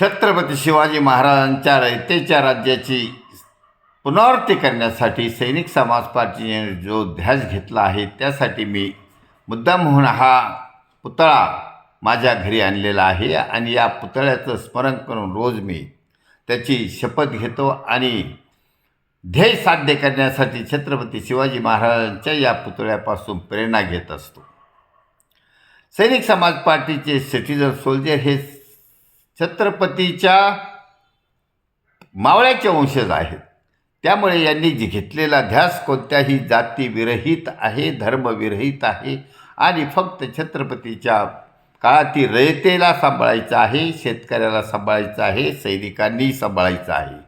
छत्रपती शिवाजी महाराजांच्या रयतेच्या राज्याची पुनरावृत्ती करण्यासाठी सैनिक समाज पार्टीने जो ध्यास घेतला आहे त्यासाठी मी मुद्दाम म्हणून हा पुतळा माझ्या घरी आणलेला आहे आणि या पुतळ्याचं स्मरण करून रोज मी त्याची शपथ घेतो आणि ध्येय साध्य करण्यासाठी छत्रपती शिवाजी महाराजांच्या या पुतळ्यापासून प्रेरणा घेत असतो. सैनिक समाज पार्टीचे सिटिझन सोल्जर हे छत्रपतीच्या मावळ्याचे वंशज आहेत. त्यामुळे यांनी जी घेतलेला ध्यास कोणत्याही जातीविरहित आहे धर्मविरहित आहे आणि फक्त छत्रपतीच्या काळातील रयतेला सांभाळायचं आहे शेतकऱ्याला सांभाळायचं आहे सैनिकांनी सांभाळायचं आहे.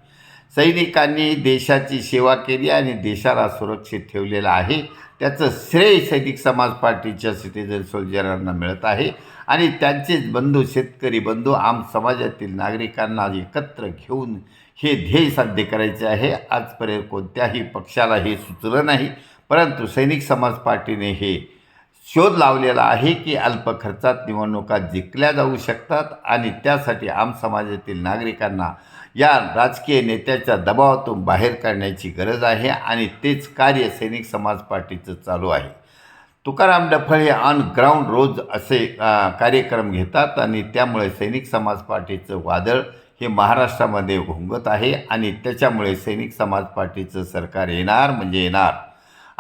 सैनिकांनी देशाची सेवा केली आणि देशाला सुरक्षित ठेवलेलं आहे. त्याचं श्रेय सैनिक समाज पार्टीच्या सिटिझन सोल्जरांना मिळत आहे. आणि त्यांचेच बंधू शेतकरी बंधू आम समाजातील नागरिकांना एकत्र घेऊन हे ध्येय साध्य करायचे आहे. आजपर्यंत कोणत्याही पक्षाला हे सुचलं नाही. परंतु सैनिक समाज पार्टीने हे शोध लावलेला आहे की अल्प खर्चात निवडणुका जिंकल्या जाऊ शकतात आणि त्यासाठी आम समाजातील नागरिकांना या राजकीय नेत्याच्या दबावातून बाहेर काढण्याची गरज आहे आणि तेच कार्य सैनिक समाज पार्टीचं चालू आहे. तुकाराम डफळ हे ऑन ग्राउंड रोज असे कार्यक्रम घेतात आणि त्यामुळे सैनिक समाज पार्टीचं वादळ हे महाराष्ट्रामध्ये घोंगत आहे आणि त्याच्यामुळे सैनिक समाज पार्टीचं सरकार येणार म्हणजे येणार.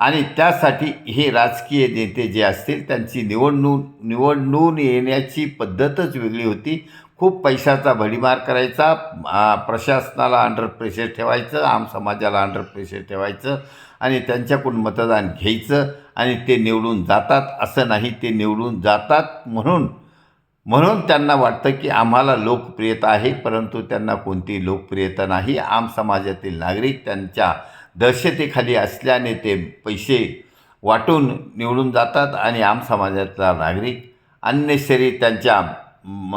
आणि त्यासाठी हे राजकीय नेते जे असतील त्यांची निवडणूक निवडणून येण्याची पद्धतच वेगळी होती. खूप पैशाचा भडीमार करायचा प्रशासनाला अंडर प्रेशर ठेवायचं आम समाजाला अंडर प्रेशर ठेवायचं आणि त्यांच्याकडून मतदान घ्यायचं आणि ते निवडून जातात. असं नाही ते निवडून जातात म्हणून म्हणून त्यांना वाटतं की आम्हाला लोकप्रियता आहे परंतु त्यांना कोणती लोकप्रियता नाही. आम समाजातील नागरिक त्यांच्या दहशतीखाली असल्याने ते पैसे वाटून निवडून जातात आणि आम समाजातला नागरिक अन्यशरी त्यांच्या म,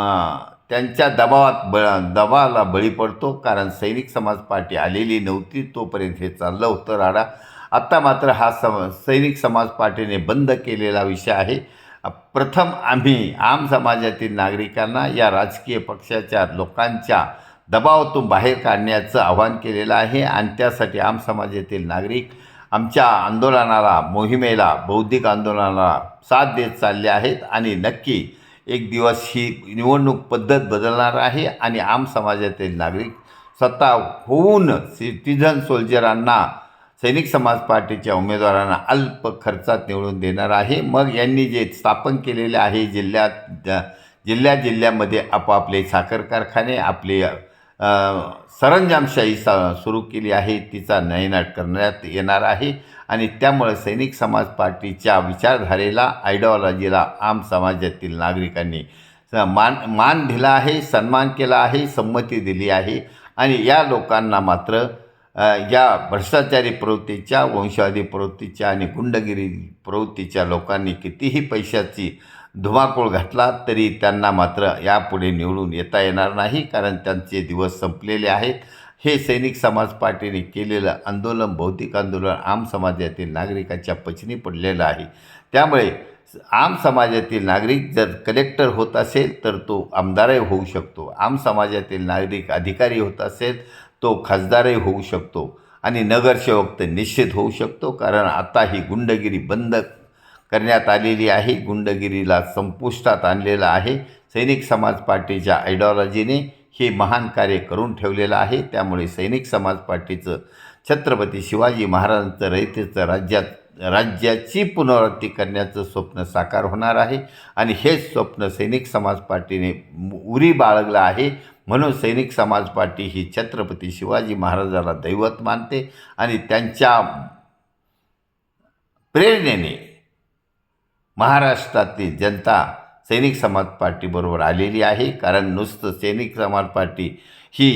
त्यांच्या दबावात ब दबावाला बळी पडतो कारण सैनिक समाज पार्टी आलेली नव्हती तोपर्यंत हे चाललं होतं राडा. आत्ता मात्र हा सम सैनिक समाज पार्टीने बंद केलेला विषय आहे. प्रथम आम्ही आम समाजातील नागरिकांना या राजकीय पक्षाच्या लोकांच्या दबावातून बाहेर काढण्याचं आवाहन केलेलं आहे आणि त्यासाठी आम समाजातील नागरिक आमच्या आंदोलनाला मोहिमेला बौद्धिक आंदोलनाला साथ देत चालले आहेत आणि नक्की एक दिवस ही निवडणूक पद्धत बदलणार आहे आणि आम समाजातील नागरिक स्वतः होऊन सिटिझन सोल्जरांना सैनिक समाज पार्टीच्या उमेदवारांना अल्प खर्चात निवडून देणार आहे. मग यांनी जे स्थापन केलेले आहे जिल्ह्यात जिल्ह्या जिल्ह्यामध्ये आपापले साखर कारखाने आपले सरंजामशाही स सुरू केली आहे. तिचा नयनाट करण्यात येणार आहे. आणि त्यामुळे सैनिक समाज पार्टीच्या विचारधारेला आयडिओलॉजीला आम समाजातील नागरिकांनी मान मान दिला आहे सन्मान केला आहे संमती दिली आहे. आणि या लोकांना मात्र या भ्रष्टाचारी प्रवृत्तीच्या वंशवादी प्रवृत्तीच्या आणि गुंडगिरी प्रवृत्तीच्या लोकांनी कितीही पैशाची धुमाकूळ घातला तरी त्यांना मात्र यापुढे निवडून येता येणार नाही कारण त्यांचे दिवस संपलेले आहेत. हे सैनिक समाज पार्टीने केलेलं आंदोलन भौतिक आंदोलन आम समाजातील नागरिकाच्या पचनी पडलेलं आहे. त्यामुळे आम समाजातील नागरिक जर कलेक्टर होत असेल तर तो आमदारही होऊ शकतो. आम समाजातील नागरिक अधिकारी होत असेल तो खासदारही होऊ शकतो आणि नगरसेवक तर निश्चित होऊ शकतो कारण आता ही गुंडगिरी बंद करण्यात आलेली आहे. गुंडगिरीला संपुष्टात आणलेलं आहे. सैनिक समाज पार्टीच्या आयडिओलॉजीने हे महान कार्य करून ठेवलेलं आहे. त्यामुळे सैनिक समाज पार्टीचं छत्रपती शिवाजी महाराजांचं रयतेचं राज्यात राज्याची पुनरावृत्ती करण्याचं स्वप्न साकार होणार आहे. आणि हेच स्वप्न सैनिक समाज पार्टीने उरी बाळगलं आहे. म्हणून सैनिक समाज पार्टी ही छत्रपती शिवाजी महाराजाला दैवत मानते. आणि त्यांच्या प्रेरणेने महाराष्ट्रातली जनता सैनिक समाज पार्टीबरोबर आलेली आहे. कारण नुसतं सैनिक समाज पार्टी ही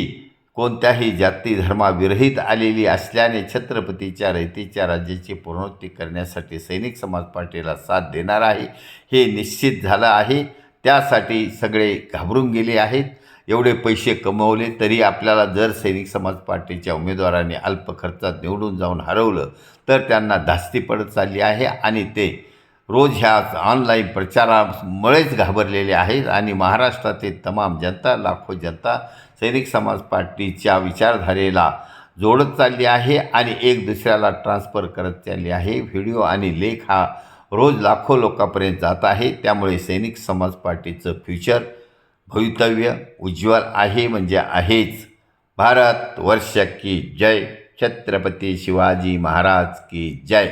कोणत्याही जाती धर्माविरहित आलेली असल्याने छत्रपतीच्या रयतेच्या राज्याची पुनरुत्ती करण्यासाठी सैनिक समाज पार्टीला साथ देणार आहे. हे निश्चित झालं आहे. त्यासाठी सगळे घाबरून गेले आहेत. एवढे पैसे कमवले तरी आपल्याला जर सैनिक समाज पार्टीच्या उमेदवारांनी अल्प खर्चात निवडून जाऊन हरवलं तर त्यांना धास्ती पडत चालली आहे आणि ते रोज ह्या ऑनलाईन प्रचारामुळेच घाबरलेले आहेत आणि महाराष्ट्रातील तमाम जनता लाखो जनता सैनिक समाज पार्टीच्या विचारधारेला जोडत चालली आहे आणि एक दुसऱ्याला ट्रान्सफर करत चालली आहे. व्हिडिओ आणि लेख हा रोज लाखो लोकांपर्यंत जात आहे. त्यामुळे सैनिक समाज पार्टीचं फ्युचर भवितव्य उज्ज्वल आहे म्हणजे आहेच. भारत वर्ष की जय. छत्रपती शिवाजी महाराज की जय.